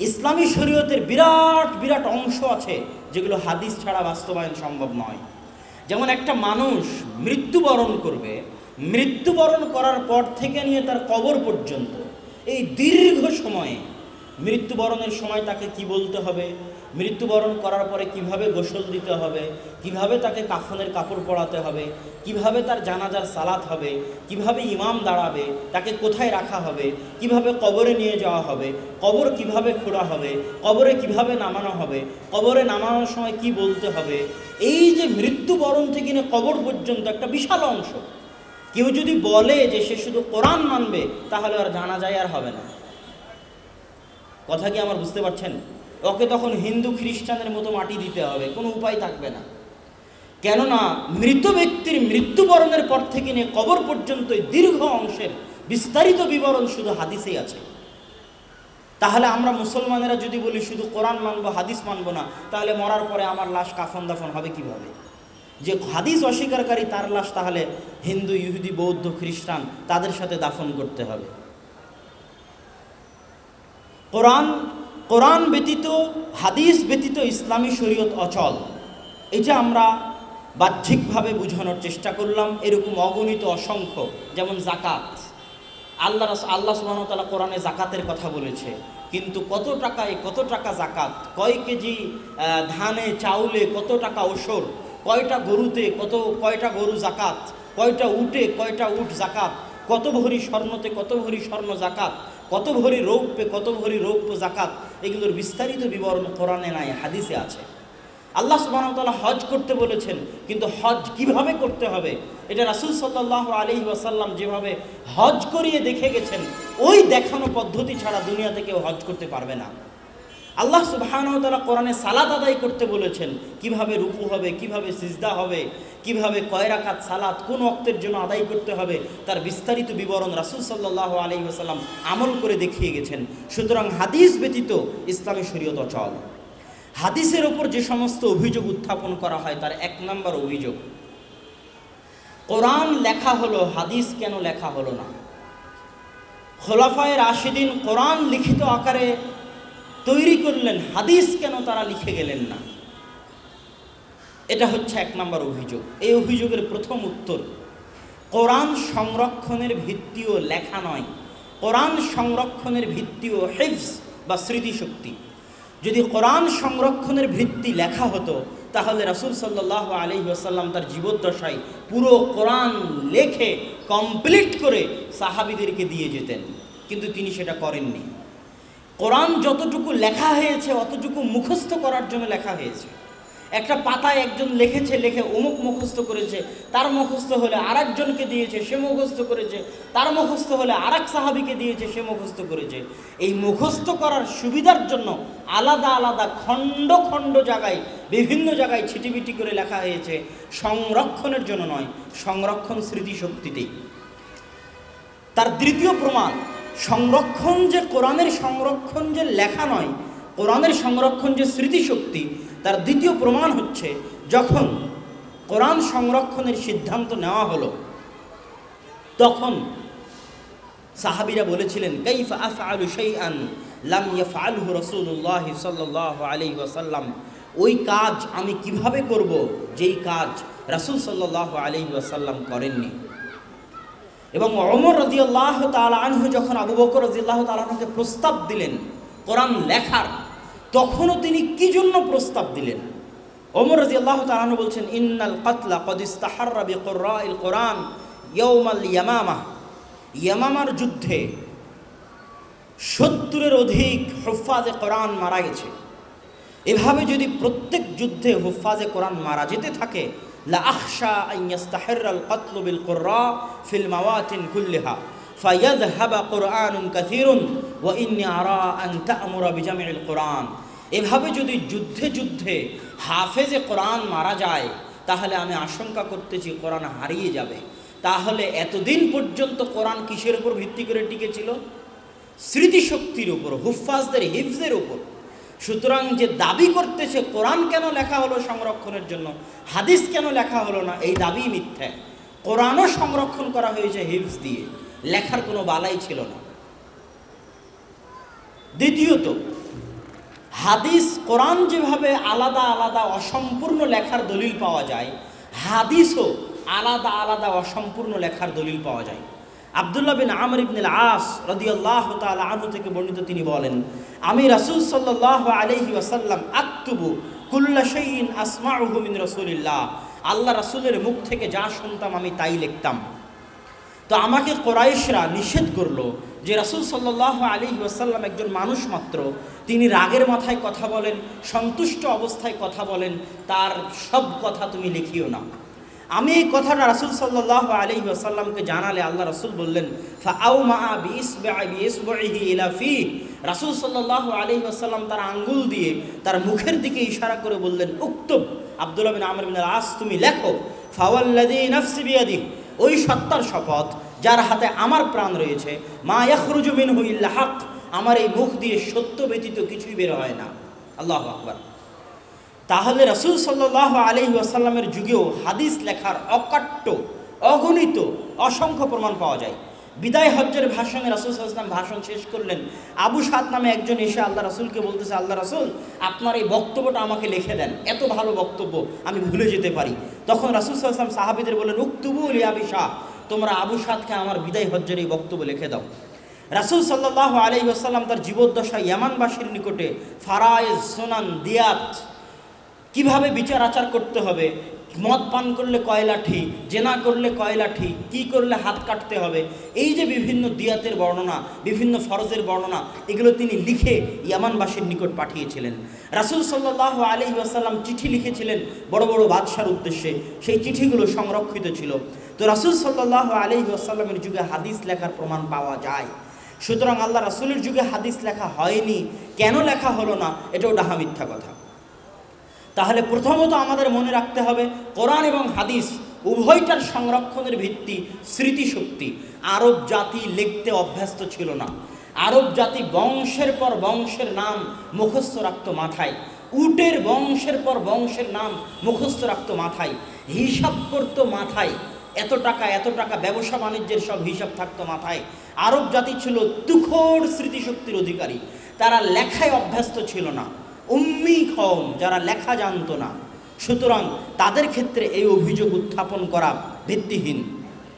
ইসলামী শরীয়তের বিরাট বিরাট অংশ আছে যেগুলো হাদিস ছাড়া বাস্তবায়ন সম্ভব নয়। যেমন একটা মানুষ মৃত্যুবরণ করবে, মৃত্যুবরণ করার পর থেকে নিয়ে তার কবর পর্যন্ত। এই দীর্ঘ সময়ে মৃত্যুবরণের সময় তাকে কি বলতে হবে? মৃত্যুবরণ করার পরে কীভাবে গোসল দিতে হবে? কীভাবে তাকে কাফনের কাপড় পরাতে হবে? কীভাবে তার জানাজার সালাত হবে? কীভাবে ইমাম দাঁড়াবে? তাকে কোথায় রাখা হবে? কীভাবে কবরে নিয়ে যাওয়া হবে? কবর কীভাবে খোঁড়া হবে? কবরে কীভাবে নামানো হবে? কবরে নামানোর সময় কি বলতে হবে? এই যে মৃত্যুবরণ থেকে নিয়ে কবর পর্যন্ত একটা বিশাল অংশ। কেউ যদি বলে যে সে শুধু কোরআন মানবে, তাহলে আর জানা যায় আর হবে না। কথা কি আমার বুঝতে পারছেন? ওকে তখন হিন্দু খ্রিস্টানের মতো মাটি দিতে হবে, কোনো উপায় থাকবে না। কেননা মৃত ব্যক্তির মৃত্যুবরণের পর থেকে নিয়ে কবর পর্যন্ত দীর্ঘ অংশের বিস্তারিত বিবরণ শুধু হাদিসেই আছে। তাহলে আমরা মুসলমানেরা যদি বলি শুধু কোরআন মানবো, হাদিস মানবো না, তাহলে মরার পরে আমার লাশ কাফন দাফন হবে কীভাবে? যে হাদিস অস্বীকারী তার লাশ তাহলে হিন্দু, ইহুদি, বৌদ্ধ, খ্রিস্টান তাদের সাথে দাফন করতে হবে। কোরআন কোরআন ব্যতীত, হাদিস ব্যতীত ইসলামী শরীয়ত অচল। এটা আমরা বাহ্যিকভাবে বোঝানোর চেষ্টা করলাম, এরকম অগণিত অসংখ্য, যেমন জাকাত আল্লাহ আল্লাহ সুবাহতালা কোরআনে জাকাতের কথা বলেছে, কিন্তু কত টাকায় কত টাকা জাকাত কয় কেজি ধানে, চাউলে কত টাকা ওসর কয়টা গরুতে কত, কয়টা গরু জাকাত কয়টা উটে কয়টা উট জাকাত কত ভরি স্বর্ণতে কত ভরি স্বর্ণ জাকাত কত ভরি রৌপ্যে কত ভরি রৌপ্য জাকাত এগুলোর বিস্তারিত বিবরণ কোরআনে নাই, হাদিসে আছে। আল্লাহ সুবাহতাল্লাহ হজ করতে বলেছেন, কিন্তু হজ কীভাবে করতে হবে? এটা রাসুল সাল্লাহ আলী ওয়াসাল্লাম যেভাবে হজ করিয়ে দেখে গেছেন, ওই দেখানো পদ্ধতি ছাড়া দুনিয়াতে কেউ হজ করতে পারবে না। আল্লাহ সুবাহানতালা কোরআনে সালাদ আদায় করতে বলেছেন, কীভাবে রুকু হবে, কীভাবে সিজদা হবে কীভাবে কয় রাকাত সালাদ কোন অক্তের জন্য আদায় করতে হবে, তার বিস্তারিত বিবরণ রাসুল সাল্লাহ আলী ওসাল্লাম আমল করে দেখিয়ে গেছেন। সুতরাং হাদিস ব্যতীত ইসলামী শরীয়ত অচল। হাদিসের ওপর যে সমস্ত অভিযোগ উত্থাপন করা হয়, তার এক নম্বর অভিযোগ, কোরআন লেখা হলো, হাদিস কেন লেখা হলো না? খোলাফায় রাশিদিন কোরআন লিখিত আকারে তৈরি করলেন, হাদিস কেন তারা লিখে গেলেন না? এটা হচ্ছে এক নম্বর অভিযোগ। এই অভিযোগের প্রথম উত্তর, কোরআন সংরক্ষণের ভিত্তিও লেখা নয়। কোরআন সংরক্ষণের ভিত্তিও হেফস বা স্মৃতিশক্তি। যদি কোরআন সংরক্ষণের ভিত্তি লেখা হতো, তাহলে রাসুল সাল্লাহ আলী আসাল্লাম তার জীবদ্দশায় পুরো কোরআন লেখে কমপ্লিট করে সাহাবিদেরকে দিয়ে যেতেন। কিন্তু তিনি সেটা করেননি। কোরআন যতটুকু লেখা হয়েছে, অতটুকু মুখস্থ করার জন্য লেখা হয়েছে। একটা পাতায় একজন লিখেছে, লিখে অমুক মুখস্থ করেছে, তার মুখস্থ হলে আরেকজনকে দিয়েছে, সে মুখস্থ করেছে, তার মুখস্থ হলে আরেক সাহাবিকে দিয়েছে, সে মুখস্থ করেছে। এই মুখস্থ করার সুবিধার জন্য আলাদা আলাদা খণ্ড খণ্ড জায়গায়, বিভিন্ন জায়গায় ছিটিবিটি করে লেখা হয়েছে। সংরক্ষণের জন্য নয়, সংরক্ষণ স্মৃতিশক্তিতেই। তার দ্বিতীয় প্রমাণ, সংরক্ষণ যে কোরআনের সংরক্ষণ যে লেখা নয়, কোরআনের সংরক্ষণ যে স্মৃতিশক্তি তার দ্বিতীয় প্রমাণ হচ্ছে যখন কোরআন সংরক্ষণের সিদ্ধান্ত নেওয়া হলো, তখন সাহাবিরা বলেছিলেন, কাইফা আফআলু শাইআন লাম ইয়াফআলহু রাসূলুল্লাহ সাল্লাল্লাহু আলাইহি ওয়াসাল্লাম। ওই কাজ আমি কীভাবে করব যেই কাজ রাসূল সাল্লাল্লাহু আলাইহি ওয়াসাল্লাম করেননি? এবং অমর রদিয়াল্লাহ তালা আনহু যখন আবু বকর রদিয়াল্লাহ তালাহকে প্রস্তাব দিলেন কোরআন লেখার তখনও তিনি কি জন্য প্রস্তাব দিলেন? অমর ওমর আল্লাহ তালাহু বলছেন, ইন্নাল কাতলা কদিস্তাহার রবি কোরআল কোরআন ইয়ৌমাল ইয়ামামা। ইয়ামামার যুদ্ধে সত্তরের অধিক হুফাজে কোরআন মারা গেছে। এভাবে যদি প্রত্যেক যুদ্ধে হুফাজে কোরআন মারা যেতে থাকে, লা আখশা আন ইয়াস্তাহিররাল কতলু বিল কুররা ফিল মাওয়াতিন কুল্লিহা। ফায়াযহাব কুরআনুন কাসীরুন ওয়া ইন্নী আরা আন তা'মুরা বিজামিল কুরআন এভাবে যদি যুদ্ধে যুদ্ধে হাফেজে কোরআন মারা যায়, তাহলে আমি আশঙ্কা করতেছি কোরআন হারিয়ে যাবে। তাহলে এতদিন পর্যন্ত কোরআন কিসের উপর ভিত্তি করে টিকেছিল? স্মৃতিশক্তির উপর হুফাজদের হিফজের উপর। সুতরাং যে দাবি করতেছে কোরআন কেন লেখা হলো সংরক্ষণের জন্য, হাদিস কেন লেখা হলো না, এই দাবি মিথ্যা। কোরআনও সংরক্ষণ করা হয়েছে হিফজ দিয়ে। লেখার কোনো বালাই ছিল না। দ্বিতীয়ত, হাদিস কোরআন যেভাবে আলাদা আলাদা অসম্পূর্ণ লেখার দলিল পাওয়া যায়, হাদিসও আলাদা আলাদা অসম্পূর্ণ লেখার দলিল পাওয়া যায়। আবদুল্লাহ বিন আমর ইবনুল আস রদিয়াল্লাহ তাআলা আনহু থেকে বর্ণিত তিনি বলেন, আমি রাসূল সাল্লাল্লাহু আলাইহি ওয়াসাল্লাম শাইইন আসমাউহু মিন রাসূলিল্লাহ। আল্লাহ রাসূলের মুখ থেকে যা শুনতাম আমি তাই লিখতাম। তো আমাকে কোরাইশরা নিষেধ করল যে রাসূল সাল্লাহ আলী ওয়াসাল্লাম একজন মানুষ মাত্র, তিনি রাগের মাথায় কথা বলেন, সন্তুষ্ট অবস্থায় কথা বলেন, তার সব কথা তুমি লিখিও না। আমি এই কথাটা রাসূল সাল্লাহ আলী ওয়াসাল্লামকে জানালে আল্লাহ রাসূল বললেন রাসূল সাল্লাহ আলী ওয়াসাল্লাম তার আঙ্গুল দিয়ে তার মুখের দিকে ইশারা করে বললেন উক্তব আব্দুল্লাহ বিন আমর আস তুমি লেখো, ফাওয়াল্লাযী নাফসি বিয়াদিহি। ওই সত্তার শপথ, যার হাতে আমার প্রাণ রয়েছে। মা ইয়াখরুজমিন হুইল্লা ইল্লা হক, আমার এই মুখ দিয়ে সত্য ব্যতীত কিছুই বের হয় না। আল্লাহ আকবর। তাহলে রসুল সাল্লাহ আলহি আসাল্লামের যুগেও হাদিস লেখার অকাট্য, অগণিত, অসংখ্য প্রমাণ পাওয়া যায়। বিদায় হজ্জের ভাষণে রাসুল সাল্লাম ভাষণ শেষ করলেন। আবু সাদ নামে একজন এসে আল্লাহ রাসুলকে বলতেছে, আল্লাহ রাসুল, আপনার এই বক্তব্যটা আমাকে লিখে দেন। এত ভালো বক্তব্য, আমি ভুলে যেতে পারি। তখন রাসুল সাল্লাম সাহাবিদের বললেন, উক্তুবু আলী আবি শাহ, তোমরা আবু সাদকে আমার বিদায় হজ্জের এই বক্তব্য লিখে দাও। রাসুল সাল্লাহ আলী আসাল্লাম তার জীবদ্দশা ইয়ামানবাসীর নিকটে ফারায়েজ সোনান দিয়াত, কীভাবে বিচার আচার করতে হবে মদ পান করলে কয় লাঠি, জেনা করলে কয় লাঠি, কী করলে হাত কাটতে হবে? এই যে বিভিন্ন দিয়াতের বর্ণনা, বিভিন্ন ফরজের বর্ণনা, এগুলো তিনি লিখে ইয়ামানবাসীর নিকট পাঠিয়েছিলেন। রাসুল সাল্লাহ আলী আসাল্লাম চিঠি লিখেছিলেন বড় বড় বাদশার উদ্দেশ্যে। সেই চিঠিগুলো সংরক্ষিত ছিল। তো রাসুল সাল্লাহ আলী আসাল্লামের যুগে হাদিস লেখার প্রমাণ পাওয়া যায়। সুতরাং আল্লাহ রাসুলের যুগে হাদিস লেখা হয়নি। কেন লেখা হলো না? এটাও ডাহা মিথ্যা কথা। তাহলে প্রথমত আমাদের মনে রাখতে হবে, কোরআন এবং হাদিস উভয়টার সংরক্ষণের ভিত্তি স্মৃতিশক্তি। আরব জাতি লিখতে অভ্যস্ত ছিল না। আরব জাতি বংশের পর বংশের নাম মুখস্থ রাখত মাথায়। উটের বংশের পর বংশের নাম মুখস্থ রাখত মাথায়। হিসাব করতো মাথায়। এত টাকা এত টাকা ব্যবসা বাণিজ্যের সব হিসাব থাকতো মাথায়। আরব জাতি ছিল তুখোর স্মৃতিশক্তির অধিকারী। তারা লেখায় অভ্যস্ত ছিল না। উম্মি কম যারা লেখা জানতো না। সুতরাং তাদের ক্ষেত্রে এই অভিযোগ উত্থাপন করা ভিত্তিহীন।